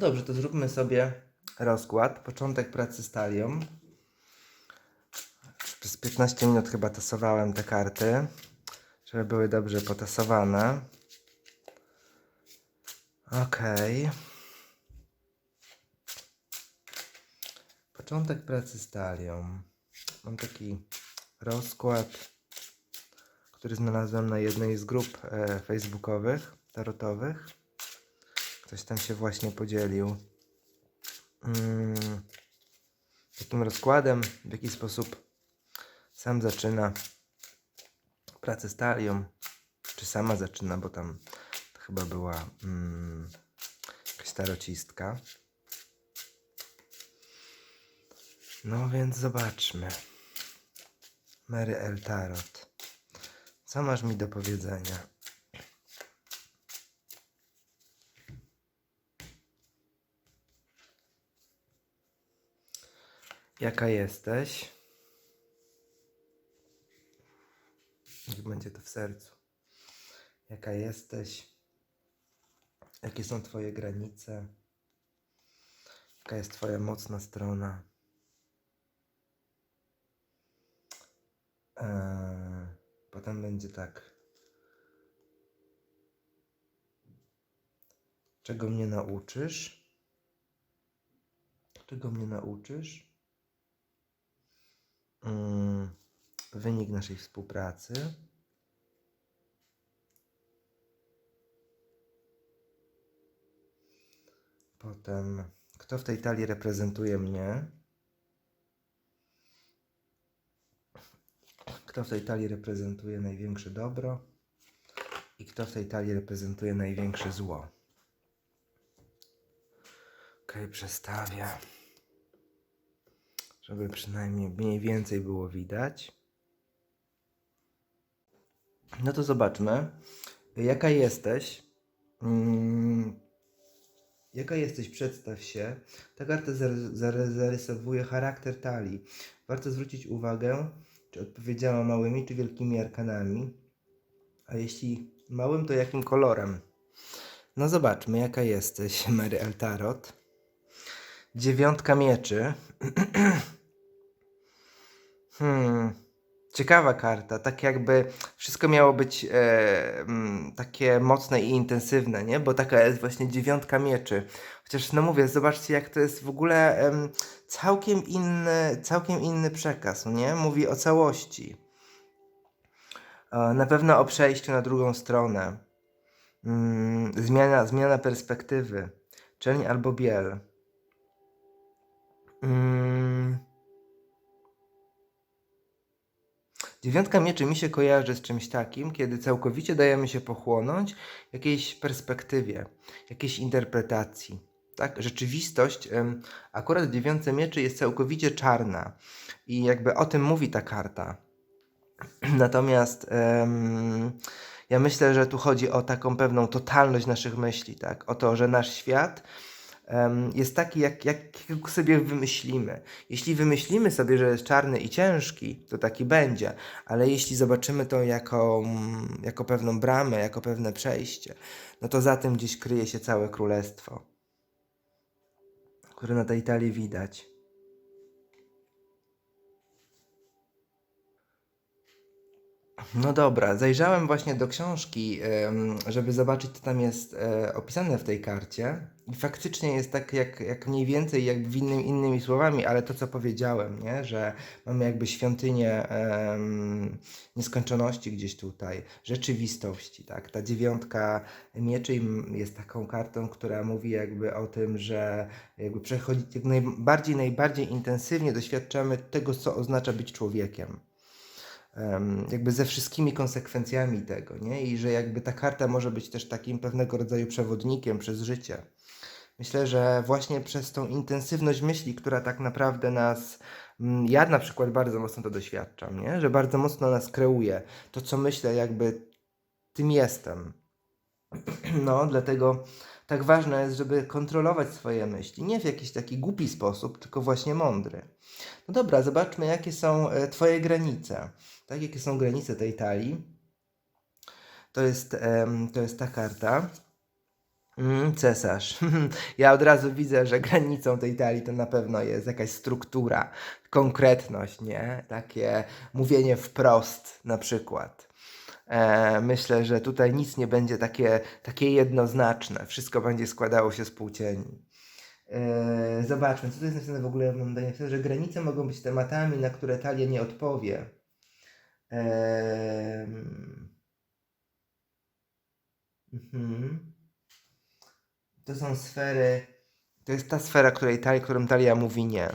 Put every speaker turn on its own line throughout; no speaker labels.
dobrze, to zróbmy sobie rozkład. Początek pracy z talią. Przez 15 minut chyba tasowałem te karty, żeby były dobrze potasowane. Okej. Początek pracy z talią. Mam taki rozkład, który znalazłem na jednej z grup e, facebookowych, tarotowych. Ktoś tam się właśnie podzielił mm, takim rozkładem, w jaki sposób sam zaczyna pracę z talią. Czy sama zaczyna, bo tam to chyba była mm, jakaś tarocistka. No więc zobaczmy. Mary L. Tarot. Co masz mi do powiedzenia? Jaka jesteś? Niech będzie to w sercu. Jaka jesteś? Jakie są Twoje granice? Jaka jest Twoja mocna strona? Eee, potem będzie tak. Czego mnie nauczysz? Czego mnie nauczysz? Mm, wynik naszej współpracy. Potem, kto w tej talii reprezentuje mnie? Kto w tej talii reprezentuje największe dobro? I kto w tej talii reprezentuje największe zło? Okej, przestawię. Żeby przynajmniej mniej więcej było widać. No to zobaczmy. Jaka jesteś? Mm, jaka jesteś? Przedstaw się. Ta karta zar- zar- zarysowuje charakter talii. Warto zwrócić uwagę, czy odpowiedziała małymi, czy wielkimi arkanami. A jeśli małym, to jakim kolorem? No zobaczmy, jaka jesteś, Mary El Tarot. Dziewiątka mieczy. hmm. Ciekawa karta, tak jakby wszystko miało być e, mm, takie mocne i intensywne, nie? Bo taka jest właśnie dziewiątka mieczy. Chociaż no mówię, zobaczcie jak to jest w ogóle em, całkiem inny, całkiem inny przekaz, nie? Mówi o całości. E, na pewno o przejściu na drugą stronę. Mm, zmiana, zmiana perspektywy. Czerń albo biel. Mm. Dziewiątka mieczy mi się kojarzy z czymś takim, kiedy całkowicie dajemy się pochłonąć jakiejś perspektywie, jakiejś interpretacji. Tak? Rzeczywistość, akurat w dziewiątce mieczy jest całkowicie czarna i jakby o tym mówi ta karta. Natomiast em, ja myślę, że tu chodzi o taką pewną totalność naszych myśli, tak? O to, że nasz świat jest taki, jak, jak go sobie wymyślimy. Jeśli wymyślimy sobie, że jest czarny i ciężki, to taki będzie, ale jeśli zobaczymy to jako, mm, jako pewną bramę, jako pewne przejście, no to za tym gdzieś kryje się całe królestwo, które na tej talii widać. No dobra, zajrzałem właśnie do książki, żeby zobaczyć, co tam jest e, opisane w tej karcie. I faktycznie jest tak, jak, jak mniej więcej, jakby w innym, innymi słowami, ale to, co powiedziałem, nie? że mamy jakby świątynię nieskończoności gdzieś tutaj, rzeczywistości. Tak? Ta dziewiątka mieczy jest taką kartą, która mówi jakby o tym, że jakby przechodzić jak najbardziej, najbardziej intensywnie doświadczamy tego, co oznacza być człowiekiem em, jakby ze wszystkimi konsekwencjami tego, nie? I że jakby ta karta może być też takim pewnego rodzaju przewodnikiem przez życie. Myślę, że właśnie przez tą intensywność myśli, która tak naprawdę nas, mm, ja na przykład bardzo mocno to doświadczam, nie? Że bardzo mocno nas kreuje. To, co myślę, jakby tym jestem. No, dlatego tak ważne jest, żeby kontrolować swoje myśli. Nie w jakiś taki głupi sposób, tylko właśnie mądry. No dobra, zobaczmy, jakie są e, Twoje granice. Tak, jakie są granice tej talii. To jest, to jest ta karta. Mm, cesarz. Ja od razu widzę, że granicą tej talii to na pewno jest jakaś struktura, konkretność, nie? Takie mówienie wprost na przykład. E, myślę, że tutaj nic nie będzie takie, takie jednoznaczne. Wszystko będzie składało się z płcieni. E, zobaczmy, co tu jest napisane w ogóle. Mam napisane, że granice mogą być tematami, na które talia nie odpowie. Mhm. To są sfery. To jest ta sfera, której Talia, którą Talia mówi nie.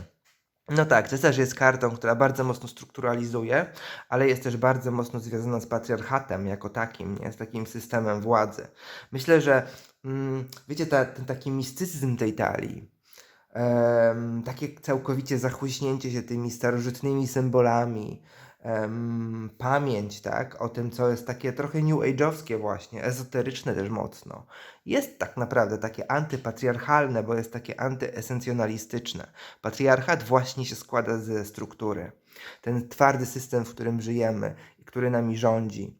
No tak, cesarz jest kartą, która bardzo mocno strukturalizuje, ale jest też bardzo mocno związana z patriarchatem jako takim, nie? z takim systemem władzy. Myślę, że mm, wiecie, ta, ten taki mistycyzm tej talii, em, takie całkowicie zachłyśnięcie się tymi starożytnymi symbolami, pamięć, tak, o tym, co jest takie trochę new age'owskie właśnie, ezoteryczne też mocno, jest tak naprawdę takie antypatriarchalne, bo jest takie antyesencjonalistyczne. Patriarchat właśnie się składa ze struktury. Ten twardy system, w którym żyjemy i który nami rządzi,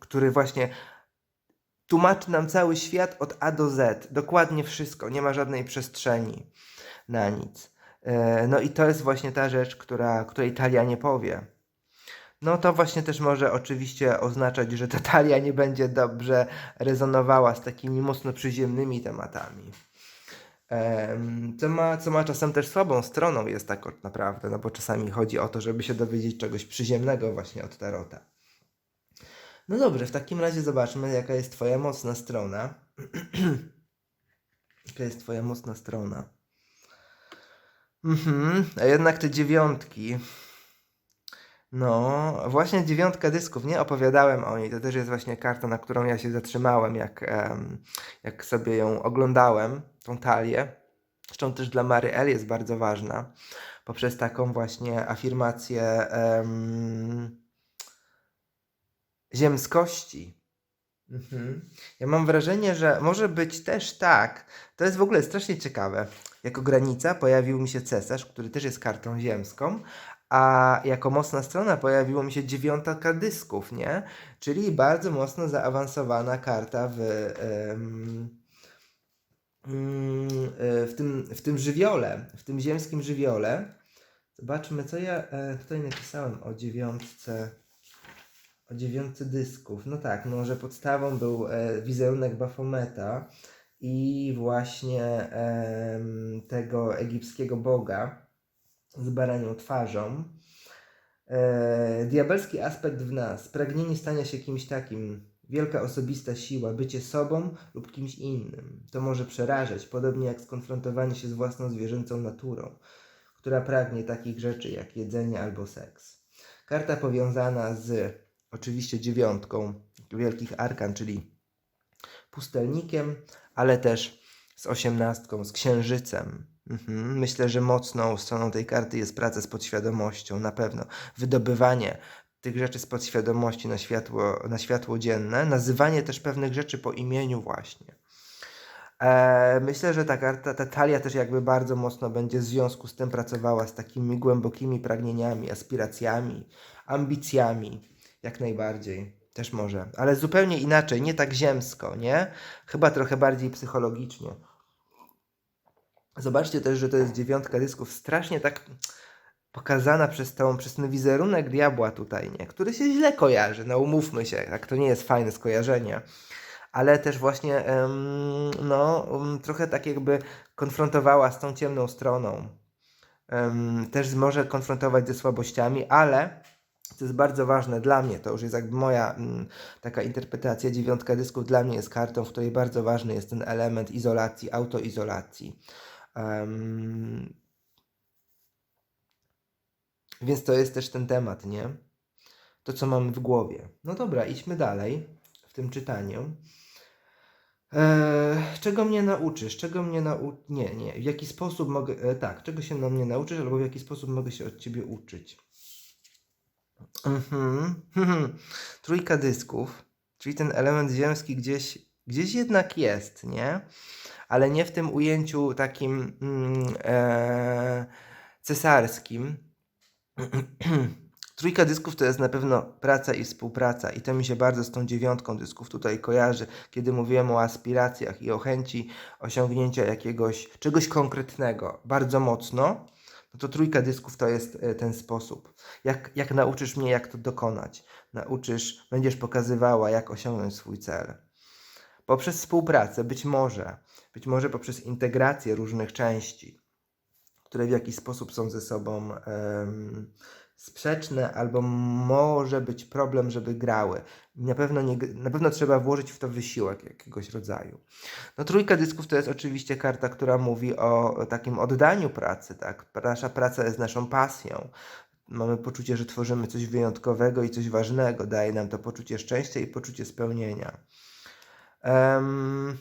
który właśnie tłumaczy nam cały świat od A do Z. Dokładnie wszystko, nie ma żadnej przestrzeni na nic. E, No i to jest właśnie ta rzecz, która, której talia nie powie. No to właśnie też może oczywiście oznaczać, że ta talia nie będzie dobrze rezonowała z takimi mocno przyziemnymi tematami. Em, Co ma, co ma czasem też słabą stroną jest tak naprawdę, no bo czasami chodzi o to, żeby się dowiedzieć czegoś przyziemnego właśnie od Tarota. No dobrze, w takim razie zobaczmy, jaka jest Twoja mocna strona. jaka jest Twoja mocna strona. Mhm, a jednak te dziewiątki. No, właśnie dziewiątka dysków, nie? Opowiadałem o niej. To też jest właśnie karta, na którą ja się zatrzymałem, jak, jak sobie ją oglądałem, tą talię. Zresztą też dla Mary L jest bardzo ważna, poprzez taką właśnie afirmację em, ziemskości. Mhm. Ja mam wrażenie, że może być też tak, to jest w ogóle strasznie ciekawe. Jako granica pojawił mi się cesarz, który też jest kartą ziemską, a jako mocna strona pojawiło mi się dziewiątka dysków, nie? Czyli bardzo mocno zaawansowana karta w, em, mm, e, w, tym, w tym żywiole, w tym ziemskim żywiole. Zobaczmy, co ja e, tutaj napisałem o dziewiątce. O dziewiątce dysków. No tak, no, że podstawą był e, wizerunek Bafometa i właśnie em, tego egipskiego boga z baranią twarzą. E, diabelski aspekt w nas, pragnienie stania się kimś takim, wielka osobista siła, bycie sobą lub kimś innym. To może przerażać, podobnie jak skonfrontowanie się z własną zwierzęcą naturą, która pragnie takich rzeczy jak jedzenie albo seks. Karta powiązana z oczywiście dziewiątką wielkich arkan, czyli pustelnikiem, ale też z osiemnastką, z księżycem. Mhm. Myślę, że mocną stroną tej karty jest praca z podświadomością, na pewno. Wydobywanie tych rzeczy z podświadomości na światło, na światło dzienne, nazywanie też pewnych rzeczy po imieniu właśnie. E, myślę, że ta karta, ta talia też jakby bardzo mocno będzie w związku z tym pracowała z takimi głębokimi pragnieniami, aspiracjami, ambicjami, jak najbardziej. Też może, ale zupełnie inaczej, nie tak ziemsko, nie? Chyba trochę bardziej psychologicznie. Zobaczcie też, że to jest dziewiątka dysków, strasznie tak pokazana przez tą, przez ten wizerunek diabła tutaj, nie? Który się źle kojarzy, no umówmy się, tak to nie jest fajne skojarzenie. Ale też właśnie, em, no, trochę tak jakby konfrontowała z tą ciemną stroną. Em, też może konfrontować ze słabościami, ale co jest bardzo ważne dla mnie, to już jest jakby moja mm, taka interpretacja, dziewiątka dysków dla mnie jest kartą, w której bardzo ważny jest ten element izolacji, autoizolacji. Em, więc to jest też ten temat, nie? To, co mamy w głowie. No dobra, idźmy dalej w tym czytaniu. Eee, czego mnie nauczysz? Czego mnie nau... Nie, nie. W jaki sposób mogę... E, tak, czego się na mnie nauczysz, albo w jaki sposób mogę się od Ciebie uczyć? Mhm. Trójka dysków, czyli ten element ziemski gdzieś, gdzieś jednak jest, nie? Ale nie w tym ujęciu takim mm, e, cesarskim, Trójka dysków to jest na pewno praca i współpraca i to mi się bardzo z tą dziewiątką dysków tutaj kojarzy, kiedy mówiłem o aspiracjach i o chęci osiągnięcia jakiegoś czegoś konkretnego bardzo mocno, no to trójka dysków to jest e, ten sposób. Jak, jak nauczysz mnie, jak to dokonać, nauczysz, będziesz pokazywała, jak osiągnąć swój cel. Poprzez współpracę, być może, być może poprzez integrację różnych części, które w jakiś sposób są ze sobą sprzeczne, albo może być problem, żeby grały. Na pewno, nie, na pewno trzeba włożyć w to wysiłek jakiegoś rodzaju. No trójka dysków to jest oczywiście karta, która mówi o, takim oddaniu pracy, tak? Nasza praca jest naszą pasją. Mamy poczucie, że tworzymy coś wyjątkowego i coś ważnego. Daje nam to poczucie szczęścia i poczucie spełnienia. Em,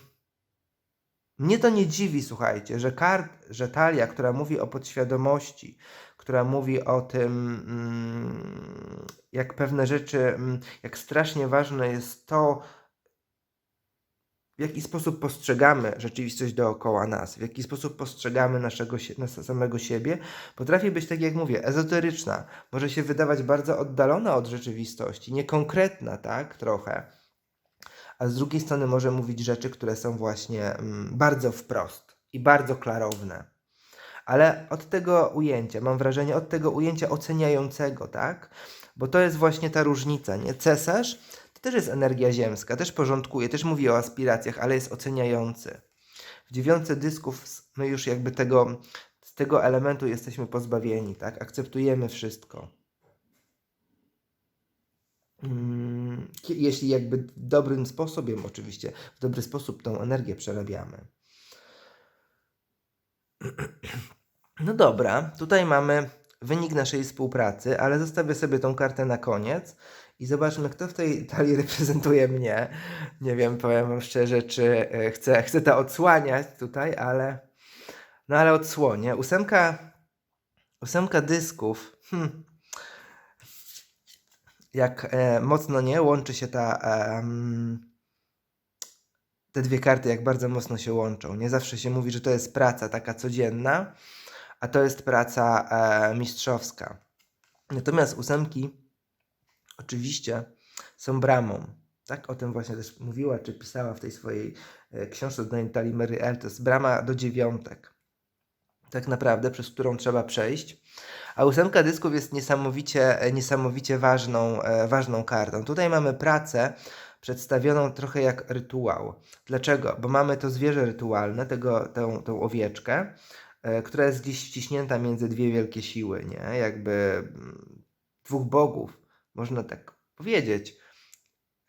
mnie to nie dziwi, słuchajcie, że, kart, że talia, która mówi o podświadomości, która mówi o tym, mm, jak pewne rzeczy, mm, jak strasznie ważne jest to, w jaki sposób postrzegamy rzeczywistość dookoła nas, w jaki sposób postrzegamy naszego, nas samego siebie, potrafi być, tak jak mówię, ezoteryczna. Może się wydawać bardzo oddalona od rzeczywistości, niekonkretna, tak, trochę. A z drugiej strony może mówić rzeczy, które są właśnie mm, bardzo wprost i bardzo klarowne. Ale od tego ujęcia, mam wrażenie, od tego ujęcia oceniającego, tak? Bo to jest właśnie ta różnica, nie? Cesarz to też jest energia ziemska, też porządkuje, też mówi o aspiracjach, ale jest oceniający. W dziewiątce dysków my już jakby tego, z tego elementu jesteśmy pozbawieni, tak? Akceptujemy wszystko. Mm, Jeśli jakby w dobrym sposobem, oczywiście, w dobry sposób tą energię przerabiamy. No dobra, tutaj mamy wynik naszej współpracy, ale zostawię sobie tą kartę na koniec i zobaczmy, kto w tej talii reprezentuje mnie. Nie wiem, powiem wam szczerze, czy e, chcę, chcę to odsłaniać tutaj, ale no ale odsłonię. Ósemka, ósemka dysków. Hmm. Jak e, mocno nie łączy się ta em, te dwie karty, jak bardzo mocno się łączą. Nie zawsze się mówi, że to jest praca taka codzienna, a to jest praca e, mistrzowska. Natomiast ósemki oczywiście są bramą. Tak o tym właśnie też mówiła, czy pisała w tej swojej e, książce do Natalii Mary L. To jest brama do dziewiątek. Tak naprawdę, przez którą trzeba przejść. A ósemka dysków jest niesamowicie, e, niesamowicie ważną, e, ważną kartą. Tutaj mamy pracę przedstawioną trochę jak rytuał. Dlaczego? Bo mamy to zwierzę rytualne, tego, tą, tą owieczkę, która jest gdzieś wciśnięta między dwie wielkie siły, nie? Jakby mm, dwóch bogów, można tak powiedzieć,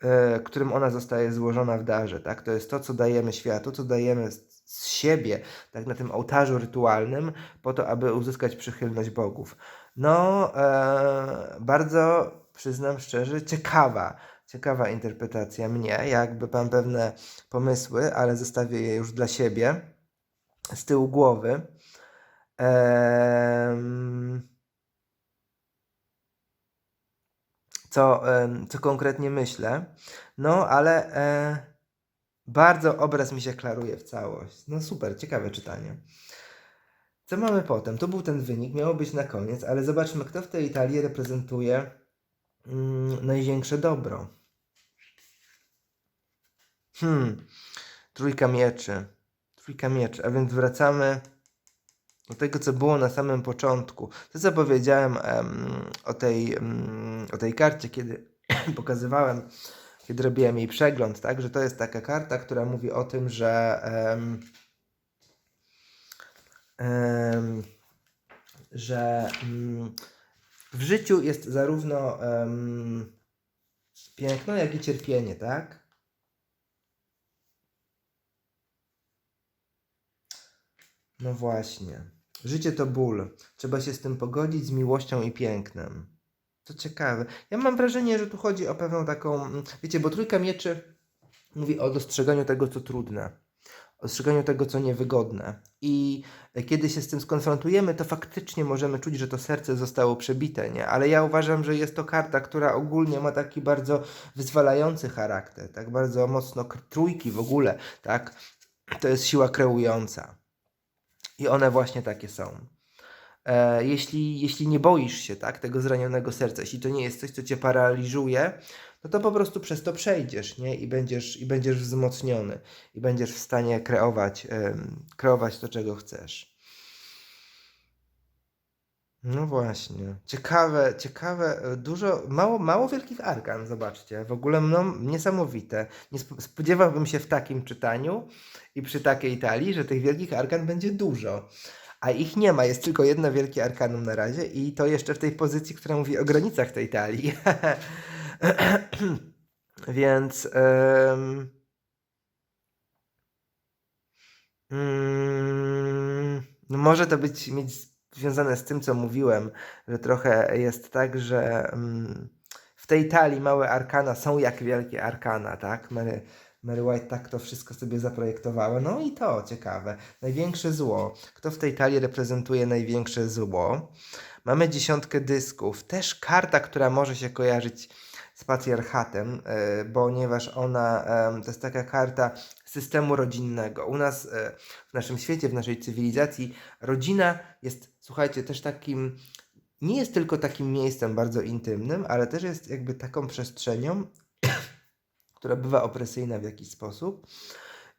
e, którym ona zostaje złożona w darze, tak? To jest to, co dajemy światu, co dajemy z, z siebie, tak na tym ołtarzu rytualnym, po to, aby uzyskać przychylność bogów. No, e, bardzo, przyznam szczerze, ciekawa, ciekawa interpretacja mnie. Jakby mam pewne pomysły, ale zostawię je już dla siebie z tyłu głowy. Co, co konkretnie myślę. No, ale e, bardzo obraz mi się klaruje w całość. No super, ciekawe czytanie. Co mamy potem? To był ten wynik, miało być na koniec, ale zobaczmy, kto w tej Italii reprezentuje mm, największe dobro. Hmm, trójka mieczy. Trójka mieczy, a więc wracamy tego, co było na samym początku. To, co powiedziałem em, o, tej, em, o tej karcie, kiedy pokazywałem, kiedy robiłem jej przegląd, tak, że to jest taka karta, która mówi o tym, że em, em, że mm, w życiu jest zarówno em, piękno, jak i cierpienie, tak? No właśnie. Życie to ból. Trzeba się z tym pogodzić, z miłością i pięknem. To ciekawe. Ja mam wrażenie, że tu chodzi o pewną taką. mm, Wiecie, bo trójka mieczy mówi o dostrzeganiu tego, co trudne, o dostrzeganiu tego, co niewygodne. I e, kiedy się z tym skonfrontujemy, to faktycznie możemy czuć, że to serce zostało przebite, nie? Ale ja uważam, że jest to karta, która ogólnie ma taki bardzo wyzwalający charakter, tak bardzo mocno trójki w ogóle, tak? To jest siła kreująca. I one właśnie takie są. E, jeśli, jeśli nie boisz się tak, tego zranionego serca, jeśli to nie jest coś, co cię paraliżuje, no to po prostu przez to przejdziesz, nie? I będziesz, i będziesz wzmocniony, i będziesz w stanie kreować, kreować to, czego chcesz. No właśnie. Ciekawe, ciekawe, e, dużo, mało, mało wielkich arkan, zobaczcie. W ogóle no, niesamowite. Nie sp- spodziewałbym się w takim czytaniu i przy takiej talii, że tych wielkich arkan będzie dużo. A ich nie ma, jest tylko jedno wielkie arkanum na razie i to jeszcze w tej pozycji, która mówi o granicach tej talii. Więc... em, mm, no może to być mieć związane z tym, co mówiłem, że trochę jest tak, że mm, w tej talii małe arkana są jak wielkie arkana, tak? Mary White tak to wszystko sobie zaprojektowała. No i to ciekawe. Największe zło. Kto w tej talii reprezentuje największe zło? Mamy dziesiątkę dysków. Też karta, która może się kojarzyć z patriarchatem, e, ponieważ ona em, to jest taka karta systemu rodzinnego. U nas e, w naszym świecie, w naszej cywilizacji, rodzina jest, słuchajcie, też takim, nie jest tylko takim miejscem bardzo intymnym, ale też jest jakby taką przestrzenią, która bywa opresyjna w jakiś sposób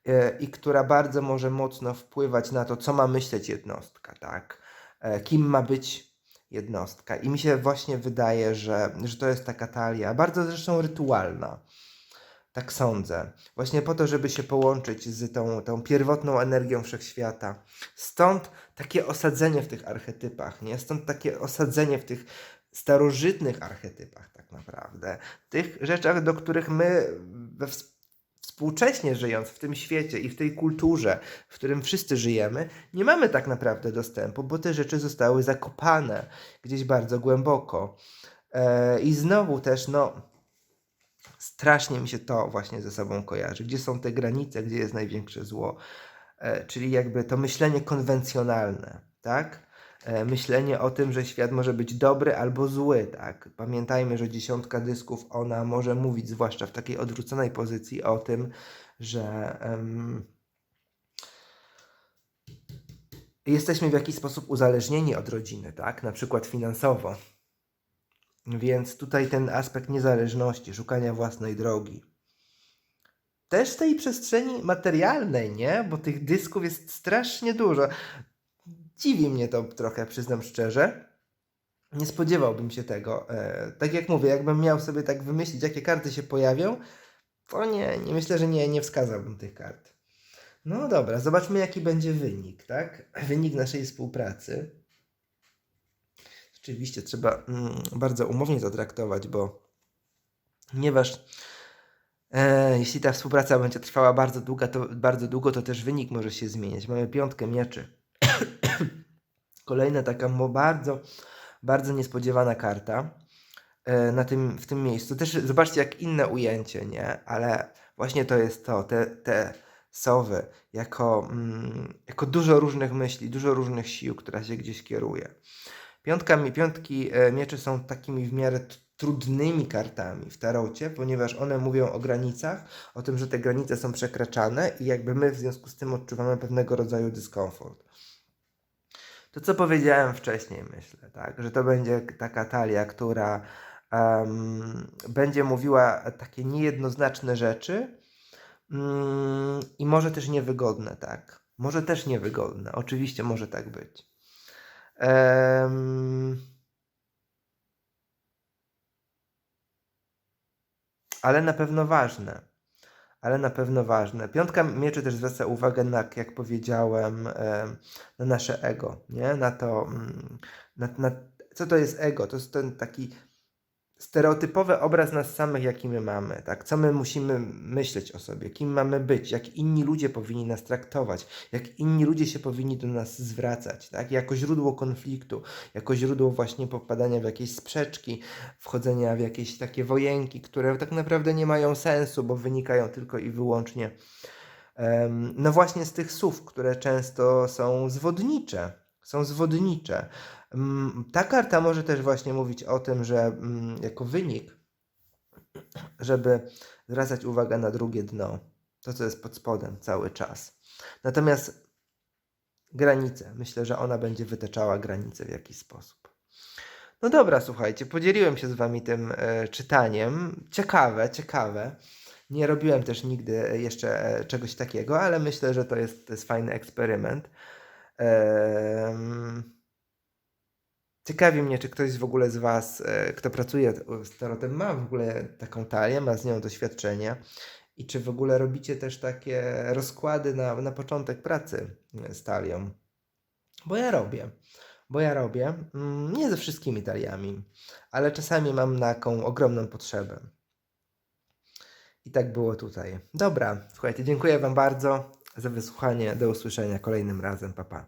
e, i która bardzo może mocno wpływać na to, co ma myśleć jednostka, tak? E, Kim ma być jednostka. I mi się właśnie wydaje, że, że to jest taka talia, bardzo zresztą rytualna. Tak sądzę. Właśnie po to, żeby się połączyć z tą, tą pierwotną energią wszechświata. Stąd takie osadzenie w tych archetypach, nie? Stąd takie osadzenie w tych starożytnych archetypach, tak naprawdę. Tych rzeczach, do których my we ws- współcześnie żyjąc w tym świecie i w tej kulturze, w którym wszyscy żyjemy, nie mamy tak naprawdę dostępu, bo te rzeczy zostały zakopane gdzieś bardzo głęboko. E, I znowu też, no, strasznie mi się to właśnie ze sobą kojarzy. Gdzie są te granice, gdzie jest największe zło? E, czyli jakby to myślenie konwencjonalne, tak? E, myślenie o tym, że świat może być dobry albo zły, tak? Pamiętajmy, że dziesiątka dysków, ona może mówić, zwłaszcza w takiej odwróconej pozycji, o tym, że em, jesteśmy w jakiś sposób uzależnieni od rodziny, tak? Na przykład finansowo. Więc tutaj ten aspekt niezależności, szukania własnej drogi. Też w tej przestrzeni materialnej, nie? Bo tych dysków jest strasznie dużo. Dziwi mnie to trochę, przyznam szczerze. Nie spodziewałbym się tego. E, tak jak mówię, jakbym miał sobie tak wymyślić, jakie karty się pojawią, to nie, nie myślę, że nie, nie wskazałbym tych kart. No dobra, zobaczmy jaki będzie wynik, tak? Wynik naszej współpracy. Rzeczywiście trzeba mm, bardzo umownie to traktować, bo ponieważ e, jeśli ta współpraca będzie trwała bardzo długo, to, bardzo długo, to też wynik może się zmieniać. Mamy piątkę mieczy. Kolejna taka bardzo, bardzo niespodziewana karta e, na tym, w tym miejscu. Też zobaczcie, jak inne ujęcie, nie? Ale właśnie to jest to, te, te sowy, jako, mm, jako dużo różnych myśli, dużo różnych sił, która się gdzieś kieruje. Piątka, mi- piątki e, mieczy są takimi w miarę trudnymi kartami w tarocie, ponieważ one mówią o granicach, o tym, że te granice są przekraczane i jakby my w związku z tym odczuwamy pewnego rodzaju dyskomfort. To, co powiedziałem wcześniej, myślę, tak, że to będzie taka talia, która em, będzie mówiła takie niejednoznaczne rzeczy mm, i może też niewygodne, tak. Może też niewygodne, oczywiście może tak być. Em, ale na pewno ważne. Ale na pewno ważne. Piątka mieczy też zwraca uwagę na, jak powiedziałem, em, na nasze ego, nie? Na to, mm, na, na, co to jest ego? To jest ten taki stereotypowy obraz nas samych, jaki my mamy, tak? Co my musimy myśleć o sobie, kim mamy być, jak inni ludzie powinni nas traktować, jak inni ludzie się powinni do nas zwracać, tak? Jako źródło konfliktu, jako źródło właśnie popadania w jakieś sprzeczki, wchodzenia w jakieś takie wojenki, które tak naprawdę nie mają sensu, bo wynikają tylko i wyłącznie em, no właśnie z tych słów, które często są zwodnicze. Są zwodnicze. Mm, Ta karta może też właśnie mówić o tym, że mm, jako wynik, żeby zwracać uwagę na drugie dno, to co jest pod spodem cały czas. Natomiast granicę. Myślę, że ona będzie wytaczała granice w jakiś sposób. No dobra, słuchajcie, podzieliłem się z wami tym e, czytaniem. Ciekawe, ciekawe. Nie robiłem też nigdy jeszcze e, czegoś takiego, ale myślę, że to jest, to jest fajny eksperyment. Em, Ciekawi mnie, czy ktoś w ogóle z Was, e, kto pracuje z tarotem, ma w ogóle taką talię, ma z nią doświadczenie i czy w ogóle robicie też takie rozkłady na, na początek pracy e, z talią. Bo ja robię. Bo ja robię. Mm, Nie ze wszystkimi taliami, ale czasami mam taką ogromną potrzebę. I tak było tutaj. Dobra, słuchajcie, dziękuję Wam bardzo za wysłuchanie. Do usłyszenia kolejnym razem. Pa, pa.